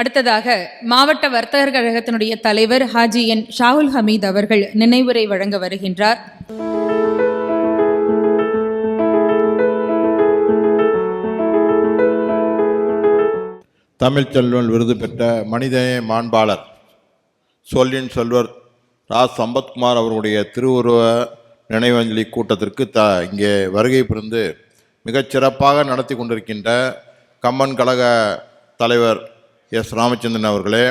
அடுத்ததாக மாவட்ட வர்த்தகர் கழகத்தினுடைய தலைவர் ஹாஜி என் ஷாகுல் ஹமீத் அவர்கள் நினைவுரை வழங்க வருகின்றார். தமிழ்ச் செல்வன் விருது பெற்ற மனிதநேய மாண்பாளர் சொல்லின் செல்வர் ரா சம்பத்குமார் அவர்களுடைய திருவுருவ நினைவஞ்சலி கூட்டத்திற்கு த இங்கே வருகை புரிந்து மிகச்சிறப்பாக நடத்தி கொண்டிருக்கின்ற கம்மன் கழக தலைவர் எஸ் ராமச்சந்திரன் அவர்களே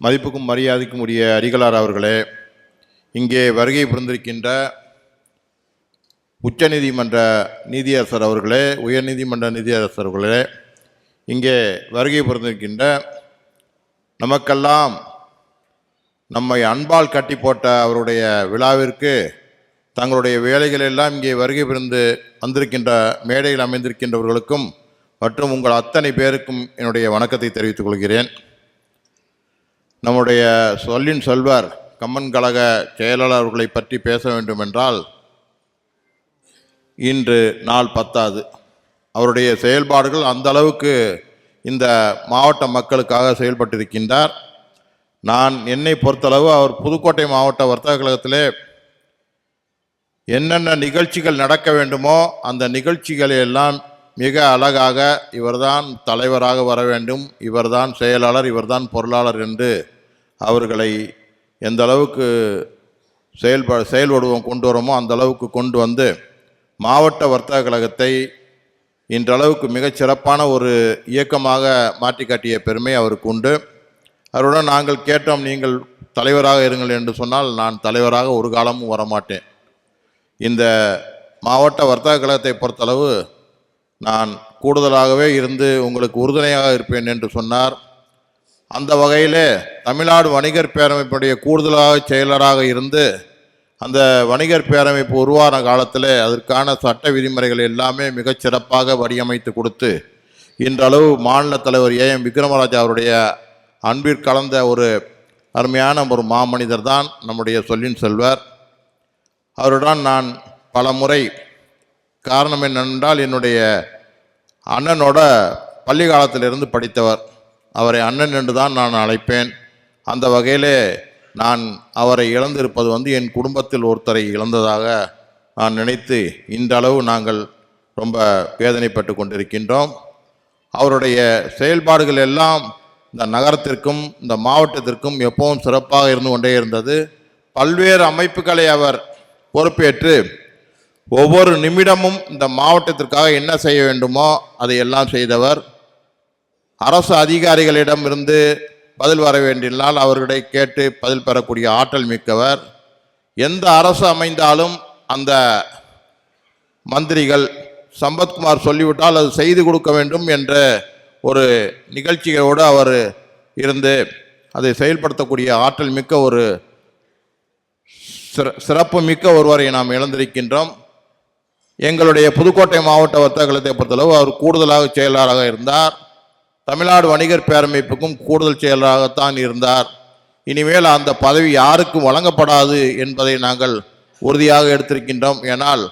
மதிப்புக்கும் மரியாதைக்கும் உரிய அடிகளார் அவர்களே இங்கே வருகை புரிந்திருக்கின்ற உச்சநீதிமன்ற நீதியரசர் அவர்களே உயர்நீதிமன்ற நீதியரசர் அவர்களே இங்கே வருகை புரிந்திருக்கின்ற நமக்கெல்லாம் நம்மை அன்பால் கட்டி போட்ட அவருடைய விழாவிற்கு தங்களுடைய வேலைகள் எல்லாம் இங்கே வருகை பிறந்து வந்திருக்கின்ற மேடையில் அமைந்திருக்கின்றவர்களுக்கும் மற்றும் உங்கள் அத்தனை பேருக்கும் என்னுடைய வணக்கத்தை தெரிவித்துக் கொள்கிறேன். நம்முடைய சொல்லின் செல்வர் கம்மன் கழக செயலாளர்களை பற்றி பேச வேண்டும் என்றால் இன்று நாள் பத்தாது. அவருடைய செயல்பாடுகள் அந்த அளவுக்கு இந்த மாவட்ட மக்களுக்காக செயல்பட்டிருக்கின்றார். நான் என்னை பொறுத்தளவு அவர் புதுக்கோட்டை மாவட்ட வர்த்தக கழகத்திலே என்னென்ன நிகழ்ச்சிகள் நடக்க வேண்டுமோ அந்த நிகழ்ச்சிகளை எல்லாம் மிக அழகாக இவர்தான் தலைவராக வர வேண்டும் இவர்தான் செயலாளர் இவர்தான் பொருளாளர் என்று அவர்களை எந்த அளவுக்கு செயல்ப செயல்படுவோம் கொண்டு வரோமோ அந்த அளவுக்கு கொண்டு வந்து மாவட்ட வர்த்தக கழகத்தை இன்றளவுக்கு மிகச்சிறப்பான ஒரு இயக்கமாக மாற்றி காட்டிய பெருமை அவருக்கு உண்டு. அவருடன் நாங்கள் கேட்டோம் நீங்கள் தலைவராக இருங்கள் என்று சொன்னால் நான் தலைவராக ஒரு காலமும் வரமாட்டேன். இந்த மாவட்ட வர்த்தக கழகத்தை பொறுத்தளவு நான் கூடுதலாகவே இருந்து உங்களுக்கு உறுதுணையாக இருப்பேன் என்று சொன்னார். அந்த வகையிலே தமிழ்நாடு வணிகர் பேரமைப்புடைய கூடுதலாக செயலராக இருந்து அந்த வணிகர் பேரமைப்பு உருவான காலத்தில் அதற்கான சட்ட விதிமுறைகள் எல்லாமே மிகச் சிறப்பாக வடிவமைத்து கொடுத்து இன்றளவு மாநில தலைவர் ஏ எம் விக்ரமராஜா அவருடைய அன்பிற் கலந்த ஒரு அருமையான ஒரு மாமனிதர் தான் நம்முடைய சொல்லின் செல்வர். அவருடன் நான் பல முறை காரணம் என்னென்றால் என்னுடைய அண்ணனோட பள்ளி காலத்திலிருந்து படித்தவர். அவரை அண்ணன் என்று தான் நான் அழைப்பேன். அந்த வகையிலே நான் அவரை இழந்திருப்பது வந்து என் குடும்பத்தில் ஒருத்தரை இழந்ததாக நான் நினைத்து இன்றளவு நாங்கள் ரொம்ப வேதனைப்பட்டு கொண்டிருக்கின்றோம். அவருடைய செயல்பாடுகள் எல்லாம் இந்த நகரத்திற்கும் இந்த மாவட்டத்திற்கும் எப்பவும் சிறப்பாக இருந்து கொண்டே இருந்தது. பல்வேறு அமைப்புகளை அவர் பொறுப்பேற்று ஒவ்வொரு நிமிடமும் இந்த மாவட்டத்திற்காக என்ன செய்ய வேண்டுமோ அதை எல்லாம் செய்தவர். அரசு அதிகாரிகளிடம் இருந்து பதில் வர வேண்டினால் அவர்களை கேட்டு பதில் பெறக்கூடிய ஆற்றல் மிக்கவர். எந்த அரசு அமைந்தாலும் அந்த மந்திரிகள் சம்பத்குமார் சொல்லிவிட்டால் அது செய்து கொடுக்க வேண்டும் என்ற ஒரு நிகழ்ச்சியோடு அவர் இருந்து அதை செயல்படுத்தக்கூடிய ஆற்றல் மிக்க ஒரு சிற சிறப்பு மிக்க ஒருவரை நாம் இழந்திருக்கின்றோம். எங்களுடைய புதுக்கோட்டை மாவட்ட வர்த்தக கழகத்தை பொறுத்தளவு அவர் கூடுதலாக செயலாளராக இருந்தார். தமிழ்நாடு வணிகர் பேரமைப்புக்கும் கூடுதல் செயலராகத்தான் இருந்தார். இனிமேல் அந்த பதவி யாருக்கும் வழங்கப்படாது என்பதை நாங்கள் உறுதியாக எடுத்திருக்கின்றோம். ஏனால்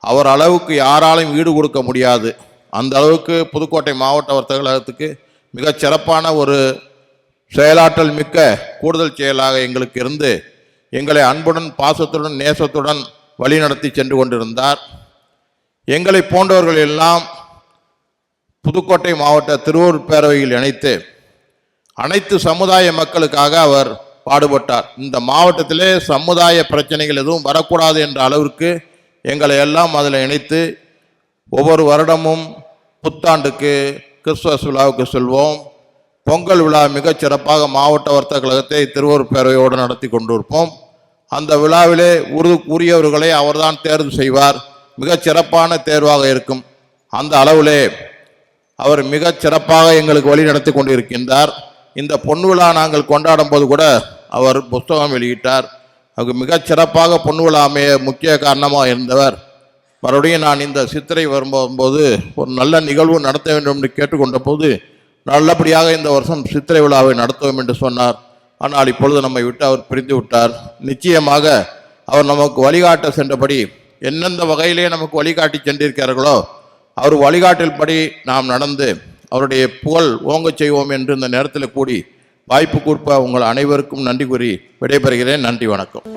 அவர் அளவுக்கு யாராலையும் ஈடு கொடுக்க முடியாது. அந்த அளவுக்கு புதுக்கோட்டை மாவட்ட வர்த்தக கழகத்துக்கு மிகச் சிறப்பான ஒரு செயலாற்றல் மிக்க கூடுதல் செயலாக எங்களுக்கு இருந்து எங்களை அன்புடன் பாசத்துடன் நேசத்துடன் வழிநடத்தி சென்று கொண்டிருந்தார். எங்களை போன்றவர்கள் எல்லாம் புதுக்கோட்டை மாவட்ட திருவூர் பேரவையில் இணைத்து அனைத்து சமுதாய மக்களுக்காக அவர் பாடுபட்டார். இந்த மாவட்டத்திலே சமுதாய பிரச்சனைகள் எதுவும் வரக்கூடாது என்ற அளவிற்கு எங்களை எல்லாம் அதில் இணைத்து ஒவ்வொரு வருடமும் புத்தாண்டுக்கு கிறிஸ்துமஸ் விழாவுக்கு செல்வோம். பொங்கல் விழா மிகச் சிறப்பாக மாவட்ட வர்த்தக கழகத்தை திருவூர் பேரவையோடு நடத்தி கொண்டிருப்போம். அந்த விழாவிலே உரு உரியவர்களை அவர்தான் தேர்வு செய்வார். மிகச் சிறப்பான தேர்வாக இருக்கும். அந்த அளவிலே அவர் மிகச் சிறப்பாக எங்களுக்கு வழி நடத்தி கொண்டிருக்கின்றார். இந்த பொன் விழா நாங்கள் கொண்டாடும் போது கூட அவர் புஸ்தகம் வெளியிட்டார். அது மிகச் சிறப்பாக பொன்விழா அமைய முக்கிய காரணமாக இருந்தவர். மறுபடியும் நான் இந்த சித்திரை வரும்போது ஒரு நல்ல நிகழ்வு நடத்த வேண்டும் என்று கேட்டுக்கொண்ட போது நல்லபடியாக இந்த வருஷம் சித்திரை விழாவை நடத்துவோம் என்று சொன்னார். ஆனால் இப்பொழுது நம்மை விட்டு அவர் பிரிந்து விட்டார். நிச்சயமாக அவர் நமக்கு வழிகாட்ட சென்றபடி எந்தெந்த வகையிலே நமக்கு வழிகாட்டி சென்றிருக்கிறார்களோ அவர் வழிகாட்டில்படி நாம் நடந்து அவருடைய புகழ் ஓங்கச் செய்வோம் என்று இந்த நேரத்தில் கூடி வாய்ப்பு கொடுப்ப உங்கள் அனைவருக்கும் நன்றி கூறி விடைபெறுகிறேன். நன்றி வணக்கம்.